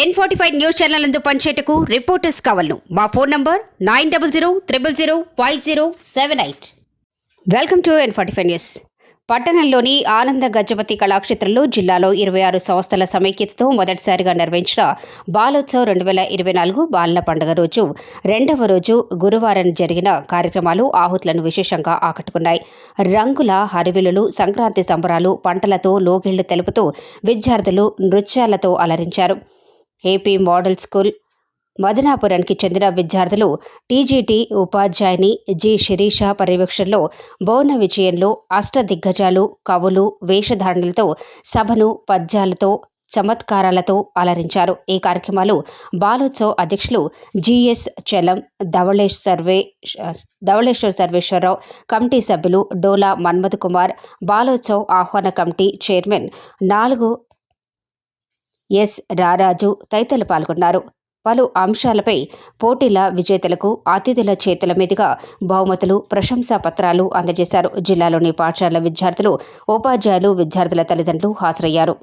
N forty five news channel అందు పనిచేయటకు reporters కావాలను. మా phone number nine double zero triple zero five zero seven eight welcome to N forty five news పట్టణంలోని ఆనంద గజపతి కళాక్షేత్రంలో జిల్లాలో ఇరవై ఆరు సంస్థల సమైక్యతతో మొదటిసారిగా నిర్వహించిన బాలోత్సవ్ రెండు వేల ఇరవై నాలుగు బాలల పండుగ రోజు రెండవ రోజు గురువారం జరిగిన కార్యక్రమాలు ఆహుతులను విశేషంగా ఆకట్టుకున్నాయి. రంగుల హరివిలులు సంక్రాంతి సంబరాలు పంటలతో లోగిళ్ళు తెలుపుతూ విద్యార్థులు నృత్యాలతో అలరించారు. ఏపీ మోడల్ స్కూల్ మదనాపురానికి చెందిన విద్యార్థులు టీజీటీ ఉపాధ్యాయుని జి శిరీష పర్యవేక్షణలో బౌన విజయంలో అష్టదిగ్గజాలు కవులు వేషధారణలతో సభను పద్యాలతో చమత్కారాలతో అలరించారు. ఈ కార్యక్రమాలు బాలోత్సవ్ అధ్యక్షులు జిఎస్ చలం ధవళేశ్ సర్వే ధవళేశ్వర్ సర్వేశ్వరరావు కమిటీ సభ్యులు డోలా మన్మథ్ కుమార్ బాలోత్సవ్ ఆహ్వాన కమిటీ చైర్మన్ నాలుగు ఎస్ రారాజు తదితరులు పాల్గొన్నారు. పలు అంశాలపై పోటీల విజేతలకు అతిథుల చేతుల మీదుగా బహుమతులు ప్రశంసా పత్రాలు అందజేశారు. జిల్లాలోని పాఠశాల విద్యార్థులు ఉపాధ్యాయులు విద్యార్థుల తల్లిదండ్రులు హాజరయ్యారు.